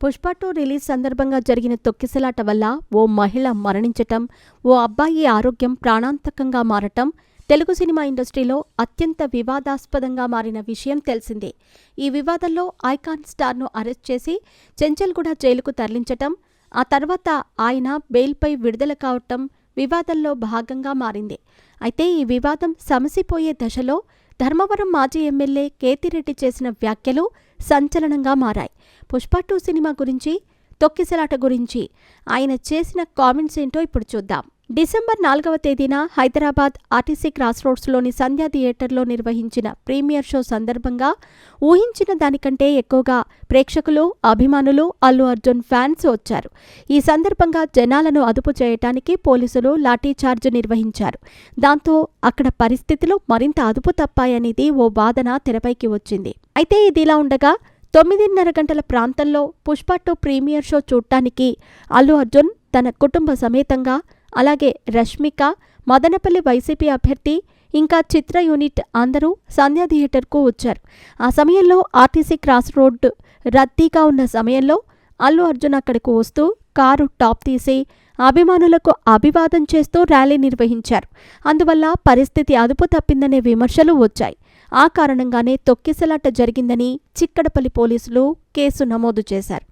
Pushpa two release సందర్భంగా జరిగిన తొక్కిసలాట వల్ల ఓ మహిళ మరణించటం ఓ అబ్బాయి ఆరోగ్యం ప్రాణాంతకంగా మారటం తెలుగు సినిమా ఇండస్ట్రీలో అత్యంత వివాదాస్పదంగా మారిన విషయం తెలిసిందే. ఈ వివాదంలో ఐకాన్ స్టార్ను అరెస్ట్ చేసి చెంచల్గూడ జైలుకు తరలించటం ఆ తర్వాత ఆయన బెయిల్పై విడుదల కావటం వివాదంలో భాగంగా మారింది. అయితే ఈ వివాదం సమసిపోయే దశలో ధర్మవరం మాజీ ఎమ్మెల్యే కేతిరెడ్డి చేసిన వ్యాఖ్యలు సంచలనంగా మారాయి. పుష్ప టూ సినిమా గురించి తొక్కిసలాట గురించి ఆయన చేసిన కామెంట్స్ ఏంటో ఇప్పుడు చూద్దాం. డిసెంబర్ నాలుగవ తేదీన హైదరాబాద్ ఆర్టీసీ క్రాస్ రోడ్స్లోని సంధ్యా థియేటర్లో నిర్వహించిన ప్రీమియర్ షో సందర్భంగా ఊహించిన దానికంటే ఎక్కువగా ప్రేక్షకులు అభిమానులు అల్లు అర్జున్ ఫ్యాన్స్ వచ్చారు. ఈ సందర్భంగా జనాలను అదుపు చేయటానికి పోలీసులు లాఠీచార్జ్ నిర్వహించారు. దాంతో అక్కడ పరిస్థితులు మరింత అదుపు తప్పాయనేది ఓ వాదన తెరపైకి వచ్చింది. అయితే ఇదిలా ఉండగా తొమ్మిదిన్నర గంటల ప్రాంతంలో పుష్ప టూ ప్రీమియర్ షో చూడటానికి అల్లు అర్జున్ తన కుటుంబ సమేతంగా అలాగే రష్మిక మదనపల్లి వైసీపీ అభ్యర్థి ఇంకా చిత్ర యూనిట్ అందరూ సంధ్యా థియేటర్కు వచ్చారు. ఆ సమయంలో ఆర్టీసీ క్రాస్ రోడ్ రద్దీగా ఉన్న సమయంలో అల్లు అర్జున్ అక్కడికి వస్తూ కారు టాప్ తీసి అభిమానులకు అభివాదం చేస్తూ ర్యాలీ నిర్వహించారు. అందువల్ల పరిస్థితి అదుపు తప్పిందనే విమర్శలు వచ్చాయి. ఆ కారణంగానే తొక్కిసలాట జరిగిందని చిక్కడపల్లి పోలీసులు కేసు నమోదు చేశారు.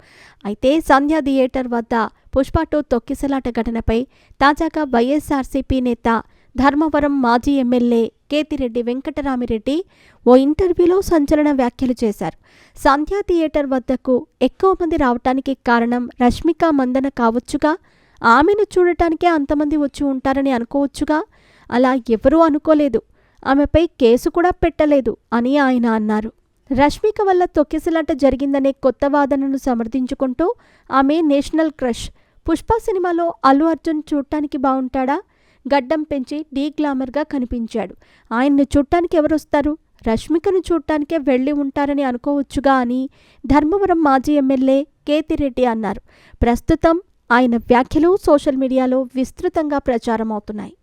అయితే సంధ్యా థియేటర్ వద్ద పుష్ప తొక్కిసలాట ఘటనపై తాజాగా వైఎస్ఆర్సీపీ నేత ధర్మవరం మాజీ ఎమ్మెల్యే కేతిరెడ్డి వెంకటరామిరెడ్డి ఓ ఇంటర్వ్యూలో సంచలన వ్యాఖ్యలు చేశారు. సంధ్యా థియేటర్ వద్దకు ఎక్కువ మంది రావటానికి కారణం రష్మిక మందన కావచ్చుగా? ఆమెను చూడటానికే అంతమంది వచ్చి ఉంటారని అనుకోవచ్చుగా? అలా ఎవరూ అనుకోలేదు. ఆమెపై కేసు కూడా పెట్టలేదు అని ఆయన అన్నారు. రష్మిక వల్ల తొక్కిసలాట జరిగిందనే కొత్త వాదనను సమర్థించుకుంటూ ఆమె నేషనల్ క్రష్ పుష్ప సినిమాలో అల్లు అర్జున్ చూడటానికి బాగుంటాడా గడ్డం పెంచి డీ గ్లామర్గా కనిపించాడు. ఆయన్ని చూడటానికి ఎవరొస్తారు? రష్మికను చూడటానికే వెళ్ళి ఉంటారని అనుకోవచ్చుగా అని ధర్మవరం మాజీ ఎమ్మెల్యే కేతిరెడ్డి అన్నారు. ప్రస్తుతం ఆయన వ్యాఖ్యలు సోషల్ మీడియాలో విస్తృతంగా ప్రచారమవుతున్నాయి.